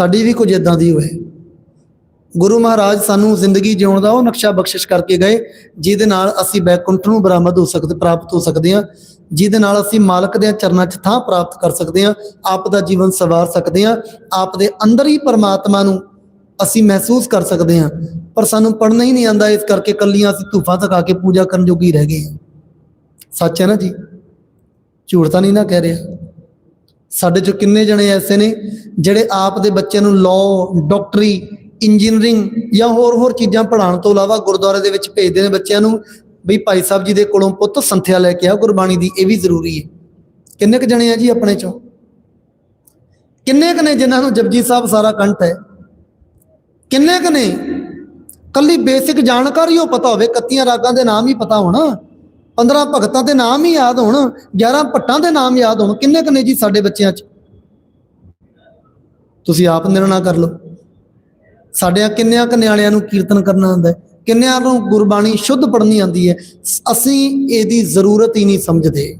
ਸਾਡੀ ਵੀ ਕੁਝ ਇਦਾਂ ਦੀ ਹੋਏ। ਗੁਰੂ ਮਹਾਰਾਜ ਸਾਨੂੰ ਜ਼ਿੰਦਗੀ ਜਿਉਣ ਦਾ ਉਹ ਨਕਸ਼ਾ ਬਖਸ਼ਿਸ਼ ਕਰਕੇ ਗਏ, ਜਿਹਦੇ ਨਾਲ ਅਸੀਂ ਬੈਕੁੰਠ ਨੂੰ ਬਰਾਮਦ ਹੋ ਸਕਦੇ, ਪ੍ਰਾਪਤ ਹੋ ਸਕਦੇ ਹਾਂ। ਜਿਹਦੇ ਨਾਲ ਅਸੀਂ ਮਾਲਕ ਦੇ ਚਰਨਾਂ 'ਚ ਥਾਂ ਪ੍ਰਾਪਤ ਕਰ ਸਕਦੇ ਹਾਂ, ਆਪ ਦਾ ਜੀਵਨ ਸਵਾਰ ਸਕਦੇ ਹਾਂ, ਆਪ ਦੇ ਅੰਦਰ ਹੀ ਪਰਮਾਤਮਾ ਨੂੰ ਅਸੀਂ ਮਹਿਸੂਸ ਕਰ ਸਕਦੇ ਹਾਂ। ਪਰ ਸਾਨੂੰ ਪੜਨਾ ਹੀ ਨਹੀਂ ਆਂਦਾ ਇਸ ਕਰਕੇ ਕੱਲੀਆਂ ਅਸੀਂ ਧੂਫਾਂ ਤਕਾ ਕੇ ਪੂਜਾ ਕਰਨ ਜੋਗੀ ਰਹਿ ਗਏ ਹਾਂ। ਸੱਚ ਹੈ ਨਾ ਜੀ? ਝੂਠ ਤਾਂ ਨਹੀਂ ਨਾ ਕਹਿ ਰਿਹਾ। ਸਾਡੇ ਚੋਂ ਕਿੰਨੇ ਜਣੇ ਐਸੇ ਨੇ ਜਿਹੜੇ ਆਪ ਦੇ ਬੱਚੇ ਨੂੰ ਲਾਅ ਡਾਕਟਰੀ ਇੰਜੀਨੀਅਰਿੰਗ ਜਾਂ ਹੋਰ ਹੋਰ ਚੀਜ਼ਾਂ ਪੜ੍ਹਾਉਣ ਤੋਂ ਇਲਾਵਾ ਗੁਰਦੁਆਰੇ ਦੇ ਵਿੱਚ ਭੇਜਦੇ ਨੇ ਬੱਚਿਆਂ ਨੂੰ, ਬਈ ਭਾਈ ਸਾਹਿਬ ਜੀ ਦੇ ਕੋਲੋਂ ਪੁੱਤ ਸੰਥਿਆ ਲੈ ਕੇ ਆ ਗੁਰਬਾਣੀ ਦੀ ਇਹ ਵੀ ਜ਼ਰੂਰੀ ਹੈ। ਕਿੰਨੇ ਕ ਜਣੇ ਆ ਜੀ ਆਪਣੇ ਚੋਂ? ਕਿੰਨੇ ਕ ਨੇ ਜਿਨ੍ਹਾਂ ਨੂੰ ਜਪਜੀ ਸਾਹਿਬ ਸਾਰਾ ਕੰਠ ਹੈ? ਕਿੰਨੇ ਕ ਨੇ? ਕੱਲੀ ਬੇਸਿਕ ਜਾਣਕਾਰੀ ਉਹ ਪਤਾ ਹੋਵੇ 31 ਰਾਗਾਂ ਦੇ ਨਾਮ ਹੀ ਪਤਾ ਹੋਣ 15 ਭਗਤਾਂ ਦੇ ਨਾਮ ਹੀ ਯਾਦ ਹੋਣ 11 ਭੱਟਾਂ ਦੇ ਨਾਮ ਯਾਦ ਹੋਣ, ਕਿੰਨੇ ਕ ਨੇ ਜੀ ਸਾਡੇ ਬੱਚਿਆਂ 'ਚ? ਤੁਸੀਂ ਆਪ ਨਿਰਣਾ ਕਰ ਲਓ। ਸਾਡਿਆਂ ਕਿੰਨਿਆਂ ਕ ਨਿਆਣਿਆਂ ਨੂੰ ਕੀਰਤਨ ਕਰਨਾ ਆਉਂਦਾ ਹੈ। ਕਿੰਨਿਆਂ ਨੂੰ ਗੁਰਬਾਣੀ ਸ਼ੁੱਧ ਪੜ੍ਹਨੀ ਆਉਂਦੀ ਹੈ। ਅਸੀਂ ਇਹਦੀ ਜ਼ਰੂਰਤ ਹੀ ਨਹੀਂ ਸਮਝਦੇ।